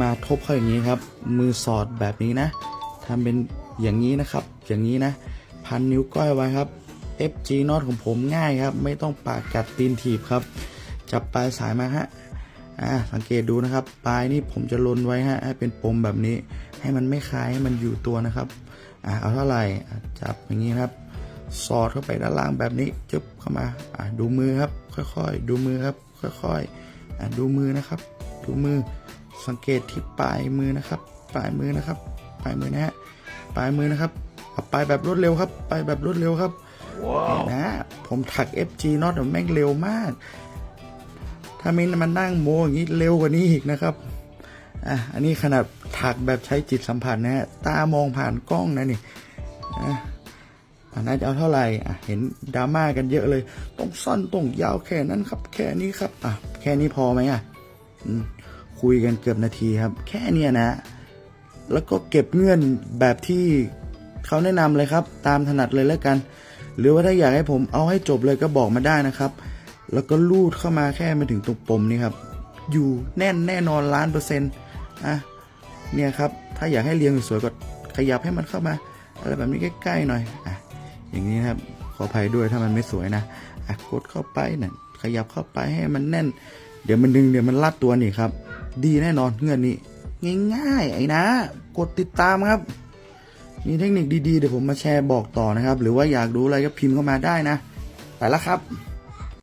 มาทบเข้าอย่างนี้ครับ มือสอดแบบนี้นะทำเป็นอย่างนี้นะครับ อย่างนี้นะ พันนิ้วก้อยไว้ครับ FG น็อตของผมง่ายครับ ไม่ต้องปากกัดตีนถีบครับ จับปลายสายมาฮะอ่าสังเกตดูนะครับ ปลายนี่ผมจะลนไว้ฮะให้เป็นปมแบบนี้ ให้มันไม่คลายให้มันอยู่ตัวนะครับอ่าเอาเท่าไหร่จับอย่างนี้ครับสอดเข้าไปด้านล่างแบบนี้จึบเข้ามาอ่าดูมือครับ ค่อยๆ ดูมือครับ ค่อยๆอ่าดูมือนะครับ ดูมือ สังเกตที่ปลายมือนะครับ ปลายมือนะครับ ปลายมือนะฮะปลายมือนะครับเอาไปแบบรวดเร็วครับ ไปแบบรวดเร็วครับเห็นนะ ผมถัก FG น็อตแม่งเร็วมาก ถ้ามินมันนั่งโมอย่างนี้เร็วกว่านี้อีกนะครับอะอันนี้ขนาดถักแบบใช้จิตสัมผัสนะฮะตามองผ่านกล้องนะนี่อะอันนั้นจะเอาเท่าไหร่อะเห็นดราม่ากันเยอะเลย ต้องสั้นต้องยาวแค่นั้นครับ แค่นี้ครับอะแค่นี้พอไหมอะอืม คุยกันเกือบนาทีครับ แค่เนี้ยนะ แล้วก็เก็บเงื่อนแบบที่เขาแนะนำเลยครับ ตามถนัดเลยแล้วกัน หรือว่าถ้าอยากให้ผมเอาให้จบเลยก็บอกมาได้นะครับ แล้วก็ลูดเข้ามาแค่มาถึงตรงปมนี่ครับ อยู่แน่นแน่นอนล้านเปอร์เซ็นต์อะเนี่ยครับ ถ้าอยากให้เรียงสวยๆก็ขยับให้มันเข้ามา อะไรแบบนี้ใกล้ๆหน่อยอะอย่างนี้ครับขออภัยด้วยถ้ามันไม่สวยนะอะกดเข้าไปนั่นขยับเข้าไปให้มันแน่น เดี๋ยวมันดึงเดี๋ยวมันลัดตัวนี่ครับ ดีแน่นอนเงื่อนนี้ ง่ายๆไอ้นะ กดติดตามครับ มีเทคนิคดีๆ เดี๋ยวผมมาแชร์บอกต่อนะครับ หรือว่าอยากรู้อะไรก็พิมพ์เข้ามาได้นะ ไปแล้วครับ